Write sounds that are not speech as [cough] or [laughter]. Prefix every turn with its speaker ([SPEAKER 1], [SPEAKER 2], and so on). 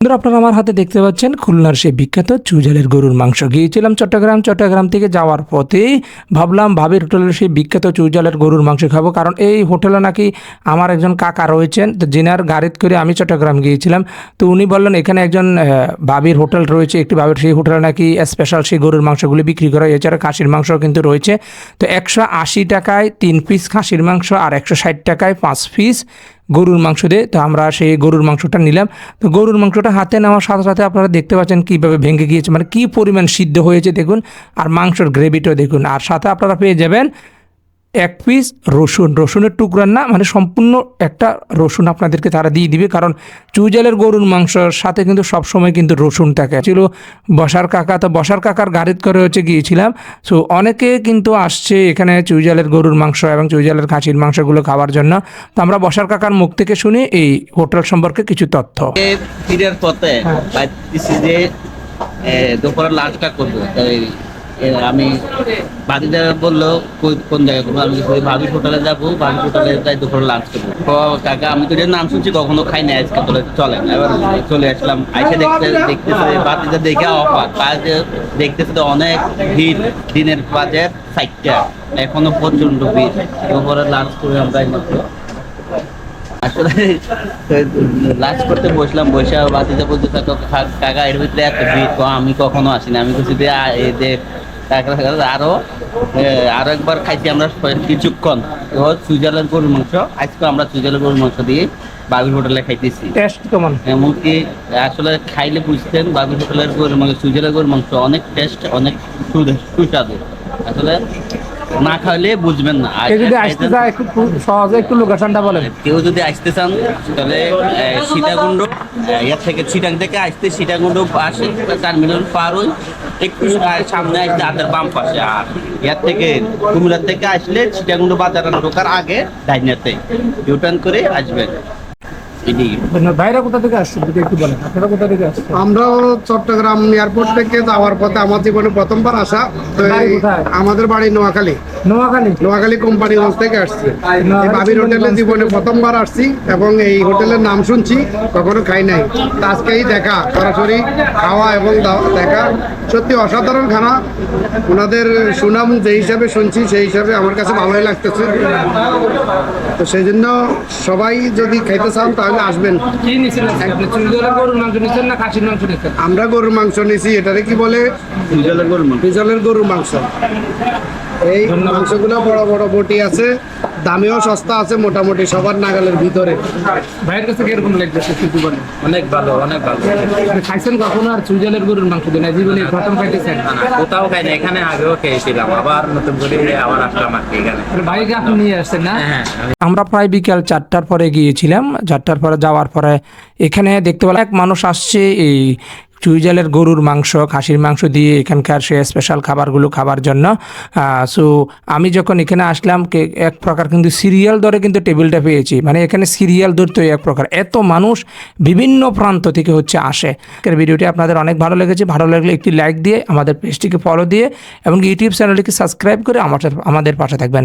[SPEAKER 1] বন্ধুরা, আপনারা আমার হাতে দেখতে পাচ্ছেন খুলনার সেই বিখ্যাত চুজালের গরুর মাংস। গিয়েছিলাম চট্টগ্রাম চট্টগ্রাম থেকে যাওয়ার পথেই ভাবলাম ভাবির হোটেলের সেই বিখ্যাত চুজালের গরুর মাংস খাব, কারণ এই হোটেলে নাকি আমার একজন কাকা রয়েছেন, তো যিনার গাড়িত করে আমি চট্টগ্রাম গিয়েছিলাম। তো উনি বললেন, এখানে একজন ভাবির হোটেল রয়েছে, একটি ভাবির সেই হোটেলে নাকি স্পেশাল সেই গরুর মাংসগুলি বিক্রি করা। এছাড়া খাসির মাংস কিন্তু রয়েছে। তো একশো আশি টাকায় তিন পিস খাসির মাংস আর একশো ষাট টাকায় পাঁচ পিস গরুর মাংস দিয়ে। তো আমরা সেই গরুর মাংসটা নিলাম। তো গরুর মাংসটা হাতে নেওয়ার সাথে সাথে আপনারা দেখতে পাচ্ছেন কীভাবে ভেঙে গিয়েছে। মানে কী পরিমাণ সিদ্ধ হয়েছে দেখুন। আর মাংসর গ্রেভিটাও দেখুন। আর সাথে আপনারা পেয়ে যাবেন এক পিস রসুন। রসুনের টুকরার না মানে সম্পূর্ণ একটা রসুন আপনাদেরকে তারা দিয়ে দিবে কারণ চুইজালের গরুর মাংসর সাথে কিন্তু সবসময় কিন্তু রসুন থাকে ছিল বসার কাকা তো বসার কাকার গাড়িতে করে হচ্ছে গিয়েছিলাম। সো অনেকে কিন্তু আসছে এখানে চুইজালের গরুর মাংস এবং চুইজালের খাসির মাংসগুলো খাওয়ার জন্য। তো আমরা বসার কাকার মুখ থেকে শুনি এই হোটেল সম্পর্কে কিছু তথ্য।
[SPEAKER 2] ফিরার পথে
[SPEAKER 1] হ্যাঁ।
[SPEAKER 2] যে এ, দুপুরে লাঞ্চটা করব। আমি বাদিদা বলল কোন জায়গায় করব? আমি বলছি, ভাবি হোটেলে যাব ভাবি হোটেলে যাই দুপুরে লাঞ্চ করব। কাকা আমি তো নাম শুনছি কখনো খাই না আজকে তোলে চলেন এবার চলে আসলাম আইসে দেখতে দেখতেছে বাদিদা দেখে অফার কাজে দেখতেছে তো অনেক ভিড় দিনের বাজে সাইটটা এখনও প্রচণ্ড ভিড়। দুপুরে লাঞ্চ করে আমরা [laughs] আসলে লাঞ্চ করতে বসলাম বসে বাতিতে বলতে থাকো কাকা এর ভিতরে এত ভিড়? আমি কখনো আসিনি। আমি কিছু দিয়ে যে আরও আরও একবার খাইছি আমরা কিছুক্ষণ। সুইজারল্যান্ড গরুর মাংস। আজকে আমরা সুইজারল্যান্ড গরুর মাংস দিয়ে বাবির হোটেলে খাইতেছি।
[SPEAKER 1] টেস্ট কেমন?
[SPEAKER 2] এমনকি আসলে খাইলে বুঝতেন বাবির হোটেলের গরুর মাংস সুইজারল্যান্ড গরুর মাংস অনেক টেস্ট অনেক সুস্বাদু। আসলে না খাইলে বুঝবেন না।
[SPEAKER 1] কেউ যদি আসতে চায় একটু সহজে একটু লোকেশনটা বলেন।
[SPEAKER 2] কেউ যদি আসতে চান তাহলে সীতাকুণ্ড ইয়ার থেকে চিটাং থেকে আসতে সীতাকুণ্ড পাশে টার্মিনাল পার হই একটু সামনে আসলে হাতের বাম পাশে। আর ইয়ার থেকে কুমিল্লার থেকে আসলে সীতাকুণ্ড বাজার ঢোকার আগে ডাইনাতে ইউটার্ন করে আসবেন।
[SPEAKER 1] ভাইরা কোথা থেকে আসছেন যদি একটু বলেন আপনারা কোথা থেকে আসছেন?
[SPEAKER 3] আমরাও চট্টগ্রাম এয়ারপোর্ট থেকে যাওয়ার পথে আমার জীবনে প্রথমবার আসা তো এই আমাদের বাড়ি নোয়াখালী।
[SPEAKER 1] নোয়াখালী?
[SPEAKER 3] থেকে আসছি। বাবির হোটেলে জীবনে প্রথমবার আসছি এবং এই হোটেলের নাম শুনছি কখনো খাই নাই। তা আজকেই দেখা সরাসরি খাওয়া এবং দেখা। সত্যি অসাধারণ খানা। ওনাদের সুনাম যে হিসাবে শুনছি সেই হিসাবে আমার কাছে ভালোই লাগতেছে। তো সেই জন্য সবাই যদি খাইতে চান তাহলে আসবেন।
[SPEAKER 1] কি নিছেন আপনি চুইজালের গরুর মাংস নিছেন না খাসির মাংস নিছেন?
[SPEAKER 3] আমরা গরুর মাংস নিছি এটারে কি বলে?
[SPEAKER 2] পিজলের গরুর মাংস।
[SPEAKER 3] বিজলের গরুর মাংস। এই মাংসগুলো বড় বড় বটি আছে। দামেও সস্তা আছে মোটামুটি সবার নাগালের ভিতরে।
[SPEAKER 1] ভাইয়ের কাছে কীরকম লাগতেছে বলেন
[SPEAKER 4] অনেক ভালো অনেক ভালো।
[SPEAKER 1] খাইছেন কখনো আর চুইজালের গরুর মাংস দিন? জীবনে প্রথম খাইতেছেন।
[SPEAKER 4] কোথাও খাই না এখানে আগেও খেয়েছিলাম আবার নতুন করে আবার আসলাম আর এখানে।
[SPEAKER 1] ভাইকে আপনি নিয়ে আসছেন না?
[SPEAKER 4] হ্যাঁ
[SPEAKER 1] আমরা প্রায় বিকাল চারটার পরে গিয়েছিলাম। চারটার পরে যাওয়ার পরে এখানে দেখতে পেলাম এক মানুষ আসছে এই চুইজালের গরুর মাংস, খাসির মাংস দিয়ে এখানকার সে স্পেশাল খাবারগুলো খাবার জন্য সো আমি যখন এখানে আসলাম এক প্রকার কিন্তু সিরিয়াল ধরে কিন্তু টেবিলটা পেয়েছি। মানে এখানে সিরিয়াল ধরতে এক প্রকার। এত মানুষ বিভিন্ন প্রান্ত থেকে হচ্ছে আসে। আজকের ভিডিওটি আপনাদের অনেক ভালো লেগেছে। ভালো লাগলে একটি লাইক দিয়ে আমাদের পেজটিকে ফলো দিয়ে, এবং ইউটিউব চ্যানেলটিকে সাবস্ক্রাইব করে আমার আমাদের পাশে থাকবেন।